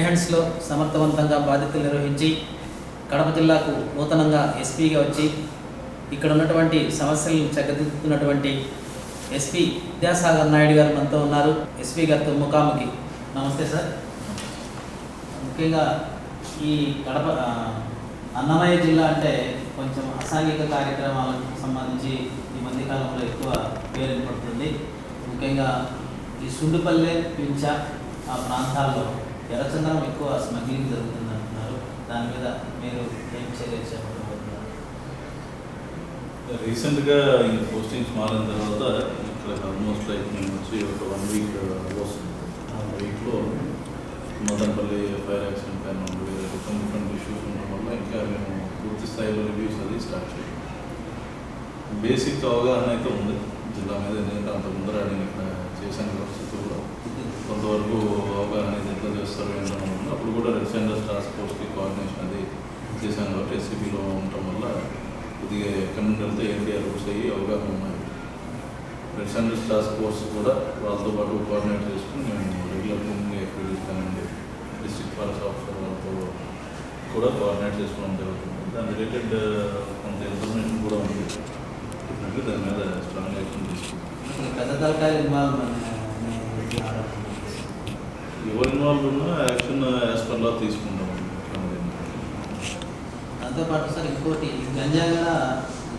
హ్యాండ్స్లో సమర్థవంతంగా బాధ్యతలు నిర్వహించి కడప జిల్లాకు నూతనంగా ఎస్పీగా వచ్చి ఇక్కడ ఉన్నటువంటి సమస్యలను చక్కదిద్దుతున్నటువంటి ఎస్పీ విద్యాసాగర్ నాయుడు గారు మనతో ఉన్నారు. ఎస్పీ గారితో ముఖాముఖి. నమస్తే సార్. ముఖ్యంగా ఈ కడప అన్నమయ్య జిల్లా అంటే కొంచెం అసాంఘిక కార్యక్రమాలకు సంబంధించి ఈ మధ్యకాలంలో ఎక్కువ పేరు పడుతుంది ముఖ్యంగా ఈ సుండుపల్లె పించ ఆ ప్రాంతాల్లో ఎర్రచందనం ఎక్కువ స్మగ్లింగ్ జరుగుతుంది అంటున్నారు. దాని మీద మీరు ఏం చర్య చేపట్టబోతున్నారు రీసెంట్గా ఈ పోస్టింగ్స్ మారిన తర్వాత ఇక్కడ ఆల్మోస్ట్ లైక్ మేము వచ్చి ఒక వన్ వీక్ వస్తుంది ఆ వీక్లో మదనపల్లి ఫైర్ యాక్సిడెంట్ పైన ఉండి డిఫరెంట్ డిఫరెంట్ ఇష్యూస్ ఉండడం వల్ల ఇంకా మేము పూర్తి స్థాయిలో రివ్యూస్ అది స్టార్ట్ చేయాలి బేసిక్ అవగాహన అయితే ఉంది. జిల్లా మీద ఎందుకంటే అంత ముందర నేను ఇక్కడ చేశాను కాబట్టి కొంతవరకు అవగాహన అయితే ఎట్లా చేస్తారు ఏంటో అప్పుడు కూడా రెడ్ సెంటర్స్ టాస్క్ ఫోర్స్కి కోఆర్డినేషన్ అది చేశాను కాబట్టి ఎస్సీబీలో ఉండటం వల్ల కొద్దిగా ఎక్కడి నుండి వెళ్తే ఏంటి రూట్స్ అయ్యి అవగాహన ఉన్నాయి. రెడ్ టాస్క్ ఫోర్స్ కూడా వాళ్ళతో పాటు కోఆర్డినేట్ చేసుకుని మేము రెగ్యులర్ రూమింగ్ ఎక్కడ కానివ్వండి డిస్ట్రిక్ట్ ఫారెస్ట్ ఆఫీసర్ వాళ్ళతో కూడా కోఆర్డినేట్ చేసుకోవడం జరుగుతుంది. దాని రిలేటెడ్ కొంత ఇన్ఫర్మేషన్ కూడా ఉంది. దాని మీద స్ట్రాంగ్ యాక్షన్ తీసుకుంటాం తలకాయలు ఎవరు ఇన్వాల్వ్ ఉన్నా యాక్షన్ యాజ్ పర్ లా తీసుకుంటాం. దాంతోపాటు సార్ ఇంకోటి గంజా కూడా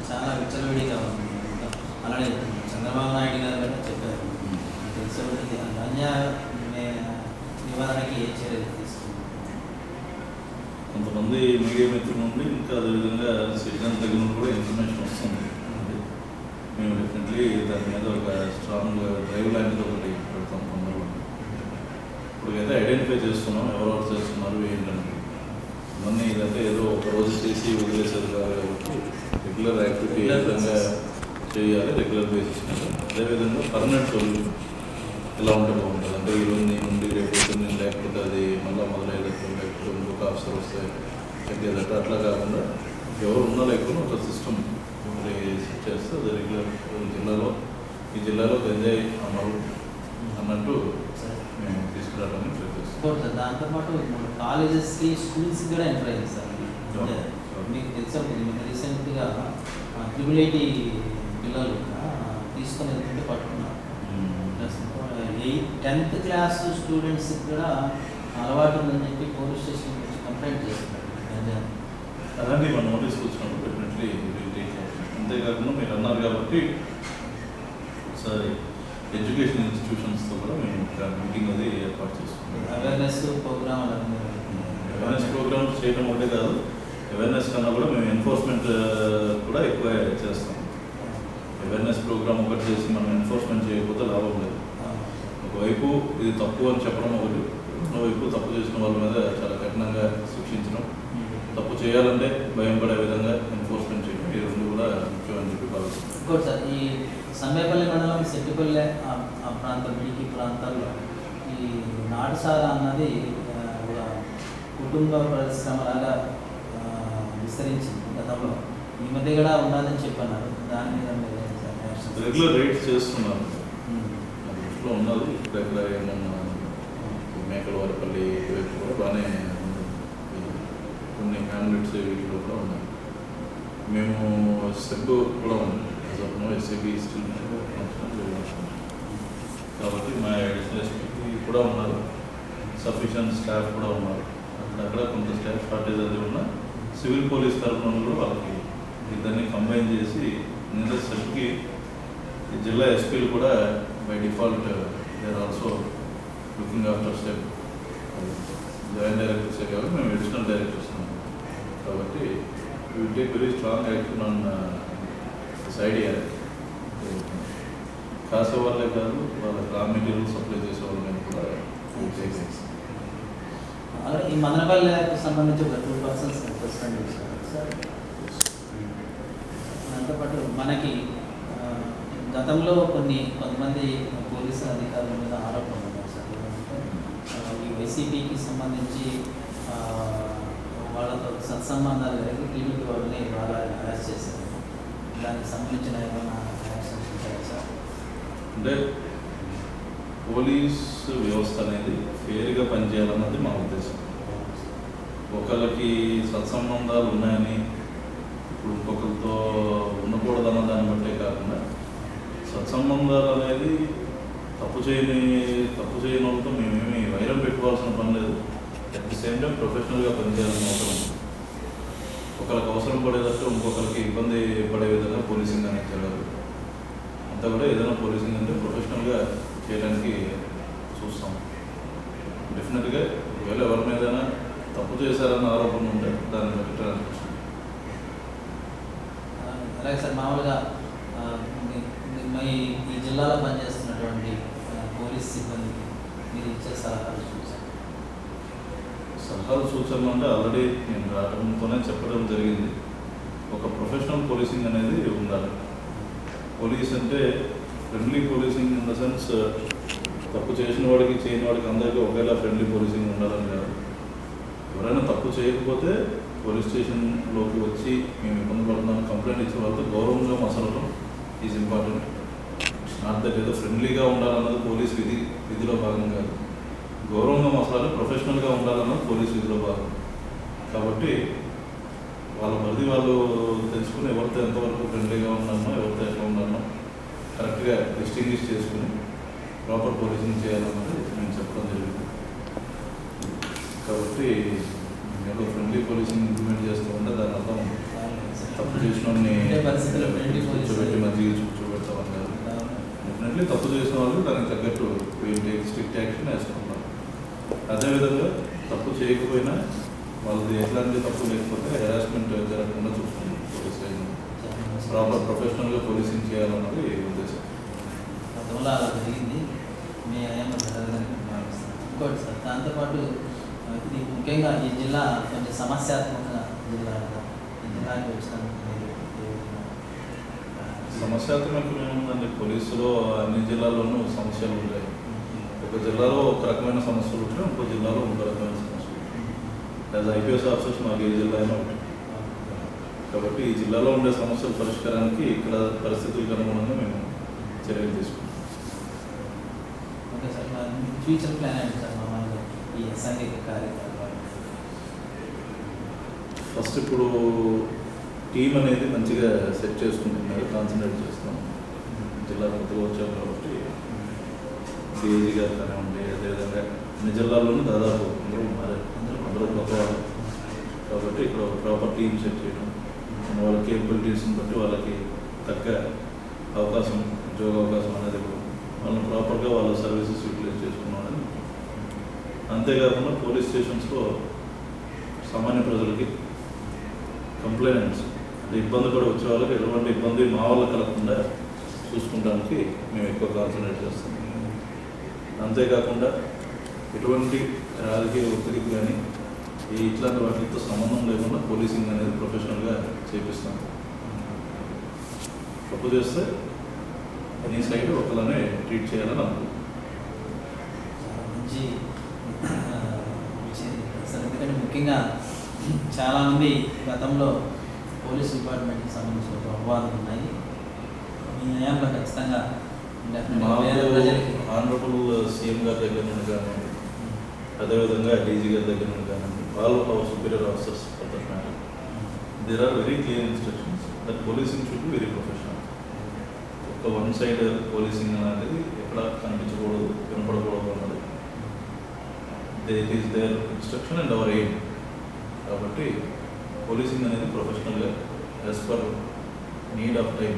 చాలా విచ్చలవిడిగా ఉంది. అలానే చంద్రబాబు నాయుడు గారు కూడా చెప్పారు. తెలిసి? ఉంటుంది ఆ గంజా నివారణకి ఏ చర్యలు తీసుకుంటారు? కొంతమంది మీడియా మిత్రుల నుండి ఇంకా అదేవిధంగా సిటిజన్ దగ్గర నుండి కూడా ఇన్ఫర్మేషన్ వస్తుంది. మేము డెఫినెట్లీ దాని మీద ఒక స్ట్రాంగ్ డ్రైవ్ లాంటిది ఒకటి పెడతాం తొందరలో ఇప్పుడు అయితే ఐడెంటిఫై చేస్తున్నాం ఎవరెవరు చేస్తున్నారు ఏంటంటే. మొన్న ఇదైతే ఏదో ఒక రోజు చేసి వదిలేసేది కాదు కాబట్టి రెగ్యులర్ యాక్టివిటీ ఏ విధంగా చేయాలి రెగ్యులర్ బేసిస్ మీద. అదేవిధంగా పర్మనెంట్ సొల్యూషన్ ఎలా ఉంటే బాగుంటుంది? అంటే ఈ రోజు నేను ఉండి రేపు నేను లేకపోతే అది మళ్ళీ మొదలయ్యేటట్టు లేకపోతే ఇంకొక ఆఫీసర్ వస్తే అట్లా కాకుండా ఎవరు ఉన్నా లేకపోయినా ఒక సిస్టమ్ సెట్ చేస్తే అది రెగ్యులర్ జిల్లాలో ఈ జిల్లాలో గంజాయి అమలు అన్నట్టు మేము తీసుకురావడానికి ప్రయత్నిస్తాం దాంతోపాటు కాలేజెస్కి స్కూల్స్కి కూడా సార్ అవును. మీకు తెలిసే మీకు రీసెంట్గా ట్రిపుల్ ఐటీ పిల్లలు తీసుకొని వెళ్తుంటే పట్టుకున్నారు టెన్త్ క్లాస్ స్టూడెంట్స్కి కూడా అలవాటు ఉందని చెప్పి పోలీస్ స్టేషన్ నుంచి కంప్లైంట్ చేస్తున్నారు గంజా. అలాంటివి మన నోటీస్కి వచ్చినప్పుడు డెఫినెట్లీ అంతేకాకుండా మీరు అన్నారు కాబట్టి ఒకసారి ఎడ్యుకేషన్ ఇన్స్టిట్యూషన్స్తో కూడా మేము మీటింగ్ అది ఏర్పాటు చేసుకుంటాం అవేర్నెస్ ప్రోగ్రామ్ అవేర్నెస్ ప్రోగ్రామ్స్ చేయడం ఒకటే కాదు అవేర్నెస్ కన్నా కూడా మేము ఎన్ఫోర్స్మెంట్ కూడా ఎక్కువ చేస్తాం. అవేర్నెస్ ప్రోగ్రామ్ ఒకటి చేసి మనం ఎన్ఫోర్స్మెంట్ చేయకపోతే లాభం లేదు. ఒకవైపు ఇది తప్పు అని చెప్పడం ఒకటి ఒకవైపు తప్పు చేసిన వాళ్ళ మీద చాలా కఠినంగా శిక్షించడం. తప్పు చేయాలంటే భయం పడే విధంగా ఎన్ఫోర్స్మెంట్ చేయడం. ఈ రెండు కూడా ఇంకోటి సార్ ఈ సమ్మేపల్లి మండలం సెట్టిపల్లె ఆ- ప్రాంతం మిడికి ప్రాంతాల్లో ఈ నాటుసార అన్నది కుటుంబ పరిశ్రమలాగా విస్తరించింది గతంలో. ఈ మధ్య కూడా ఉన్నదని చెప్పన్నారు. దాని మీద? రెగ్యులర్ రైడ్స్ చేస్తున్నారు. దృష్టిలో ఉన్నది. దగ్గర ఏమన్నా మేకల వారిపల్లి వైపు కూడా బాగానే. కొన్ని హ్యామ్లెట్స్ వీటిలో కూడా ఉన్నాయి. మేము సెబ్ కూడా ఉంది. ఎస్ఏబి స్టిల్ కాబట్టి మా అడిషనల్ ఎస్పీకి కూడా ఉన్నారు. సఫిషియంట్ స్టాఫ్ కూడా ఉన్నారు. అక్కడ కొంత స్టాఫ్ షార్టేజ్ అది ఉన్న సివిల్ పోలీస్ తరఫున కూడా వాళ్ళకి ఇద్దరిని కంబైన్ చేసి నిన్న సెల్కి జిల్లా ఎస్పీలు కూడా by default they are also looking after step joint డైరెక్టర్సే కాబట్టి మేము అడిషనల్ డైరెక్టర్స్ ఉన్నాం. కాబట్టి we take very strong action on idea కాసే వాళ్ళే కాదు వాళ్ళ రా మెటీరియల్ సప్లై చేసే వాళ్ళని కూడా ఈ మదనపల్లెకి సంబంధించి ఒక టూ పర్సన్స్ సస్పెండ్ చేశారు. సార్ దాంతోపాటు మనకి గతంలో కొన్ని కొంతమంది పోలీసు అధికారుల మీద ఆరోపణలు ఉన్నాయి సార్. ఈ వైసీపీకి సంబంధించి వాళ్ళతో సత్సంబంధాలు కలిగి టీవీకి వాళ్ళని వాళ్ళ అరెస్ట్ చేశారు. ఇలాంటి సంబంధించిన ఏమైనా సార్ అంటే పోలీస్ వ్యవస్థ అనేది ఫేర్గా పనిచేయాలన్నది మా ఉద్దేశం ఒకళ్ళకి సత్సంబంధాలు ఉన్నాయని ఇప్పుడు ఇంకొకరితో ఉండకూడదన్న దాన్ని బట్టే కాకుండా సత్సంబంధాలు అనేది తప్పు చేయని తప్పు చేయని వాళ్ళతో మేమేమి వైరం పెట్టుకోవాల్సిన పని లేదు అట్ ది సేమ్ టైం ప్రొఫెషనల్గా పనిచేయాలని అవసరం ఉంది. ఒకరికి అవసరం పడేటట్టు ఇంకొకరికి ఇబ్బంది పడే విధంగా పోలీసింగ్ అనేది జరగదు అంతా కూడా ఏదైనా పోలీసింగ్ అంటే ప్రొఫెషనల్గా చేయడానికి చూస్తాం. డెఫినెట్గా ఒకవేళ ఎవరి మీద తప్పు చేశారన్న ఆరోపణ ఉంటే దాన్ని పెట్టడానికి అలాగే సార్ మామూలుగా మీ- ఈ జిల్లాలో పనిచేస్తున్నటువంటి పోలీస్ సిబ్బందికి మీరు ఇచ్చే సలహాలు చూసారు సలహాలు సూచనలు అంటే ఆల్రెడీ నేను రావడంతోనే చెప్పడం జరిగింది. ఒక ప్రొఫెషనల్ పోలీసింగ్ అనేది ఉండాలి. పోలీస్ అంటే friendly policing in the sense తప్పు చేసిన వాడికి చేయని వాడికి అందరికీ ఒకేలా ఫ్రెండ్లీ పోలీసింగ్ ఉండాలని కాదు. ఎవరైనా తప్పు చేయకపోతే పోలీస్ స్టేషన్లోకి వచ్చి మేము ఇబ్బంది పడుతున్నాం కంప్లైంట్ ఇచ్చిన వాళ్ళతో గౌరవంగా మసలడం ఈజ్ ఇంపార్టెంట్ నాట్ దట్ ఏదో ఫ్రెండ్లీగా ఉండాలన్నది పోలీస్ విధి విధిలో భాగం కాదు. గౌరవంగా మసలాలి ప్రొఫెషనల్గా ఉండాలన్నది పోలీస్ విధిలో భాగం కాబట్టి వాళ్ళ పరిధి వాళ్ళు తెలుసుకుని ఎవరితో ఎంతవరకు ఫ్రెండ్లీగా ఉన్నామో ఎవరితో ఎట్లా ఉన్నామో కరెక్ట్గా డిస్టింగ్విష్ చేసుకుని ప్రాపర్ పోలీసింగ్ చేయాలన్నది నేను చెప్పడం జరిగింది. కాబట్టి ఏదో ఫ్రెండ్లీ పోలీసింగ్ ఇంప్లిమెంట్ చేస్తూ ఉంటే దాని అర్థం తప్పు చేసిన. కూర్చోబెట్టి మధ్య కూర్చోబెడతామని కాదు డెఫినెట్లీ తప్పు చేసిన వాళ్ళు దానికి తగ్గట్టు స్ట్రిక్ట్ యాక్షన్ వేసుకుంటారు అదేవిధంగా తప్పు చేయకపోయినా వాళ్ళది ఎట్లాంటి తప్పు లేకపోతే హెరాస్మెంట్ జరగకుండా చూసుకుంటాం పోలీస్ లైన్ ప్రాపర్ ప్రొఫెషనల్గా పోలీసింగ్ చేయాలన్నది ఉద్దేశం? గతంలో అలా జరిగింది. మీ ఇంకోటి సార్ దాంతోపాటు ఇది ముఖ్యంగా ఈ జిల్లా కొంచెం సమస్యాత్మక జిల్లా ఈ జిల్లాకి వచ్చినందుకు సమస్యాత్మకం ఏముందండి పోలీసులో అన్ని జిల్లాల్లోనూ సమస్యలు ఉంటాయి. ఒక జిల్లాలో ఒక రకమైన సమస్యలు ఉంటాయి ఇంకో జిల్లాలో ఇంకో రకమైన సమస్యలు ఉంటాయి. యాజ్ ఐపీఎస్ ఆఫీసర్స్ మాకు ఏ జిల్లా అయినా ఉంటాయి కాబట్టి ఈ జిల్లాలో ఉండే సమస్యల పరిష్కారానికి ఇక్కడ పరిస్థితులకు అనుగుణంగా మేము చర్యలు తీసుకుంటాం. ఓకే సార్ ఫ్యూచర్ ప్లాన్ ఏంటి సార్? మామూలుగా ఈ కార్యకలాపాలు ఫస్ట్ ఇప్పుడు టీం అనేది మంచిగా సెట్ చేసుకుంటున్నారు కాన్సన్ట్రేట్ చేస్తాం జిల్లా కొత్తగా వచ్చాం కాబట్టి సిఏజీ గారు కానివ్వండి అదేవిధంగా అన్ని జిల్లాల్లోనూ దాదాపు అందరూ మారారు అందరూ కొత్త కాబట్టి ఇక్కడ ప్రాపర్ టీం సెట్ చేయడం వాళ్ళ కేపబిలిటీస్ని బట్టి వాళ్ళకి తగ్గ అవకాశం ఉద్యోగ అవకాశం అనేది ఇవ్వడం వాళ్ళని ప్రాపర్గా వాళ్ళ సర్వీసెస్ యూటిలైజ్ చేసుకున్నామని అంతేకాకుండా పోలీస్ స్టేషన్స్లో సామాన్య ప్రజలకి కంప్లైంట్స్ అంటే ఇబ్బంది కూడా వచ్చే వాళ్ళకి ఎటువంటి ఇబ్బంది మా వాళ్ళకి కలగకుండా చూసుకుంటానికి మేము ఎక్కువ కాన్సన్ట్రేట్ చేస్తాం. అంతేకాకుండా ఎటువంటి రాజకీయ ఒత్తిడికి కానీ ఈ ఇట్లాంటి వాటితో సంబంధం లేకుండా పోలీసింగ్ అనేది ప్రొఫెషనల్గా చేపిస్తాం. తప్పు చేస్తే నీ సైడ్ ఒకళ్ళనే ట్రీట్ చేయాలని అనుకుంటున్నాను ఎందుకంటే ముఖ్యంగా చాలామంది గతంలో పోలీస్ డిపార్ట్మెంట్కి సంబంధించిన అపవాదాలు ఉన్నాయి. మీ న్యాయంలో ఖచ్చితంగా ఆనరబుల్ సీఎం గారి దగ్గర నుండి కానివ్వండి అదేవిధంగా డీజీ గారి దగ్గర నుండి కానివ్వండి all of superior officers for that matter there are very clear instructions that policing should be very professional ఒక వన్ సైడ్ పోలీసింగ్ అనేది ఎక్కడ కనిపించకూడదు వినపడకూడదు అన్నది. It is their instruction and our aim కాబట్టి పోలీసింగ్ అనేది ప్రొఫెషనల్గా as per need of time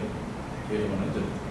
చేయడం అనేది జరుగుతుంది.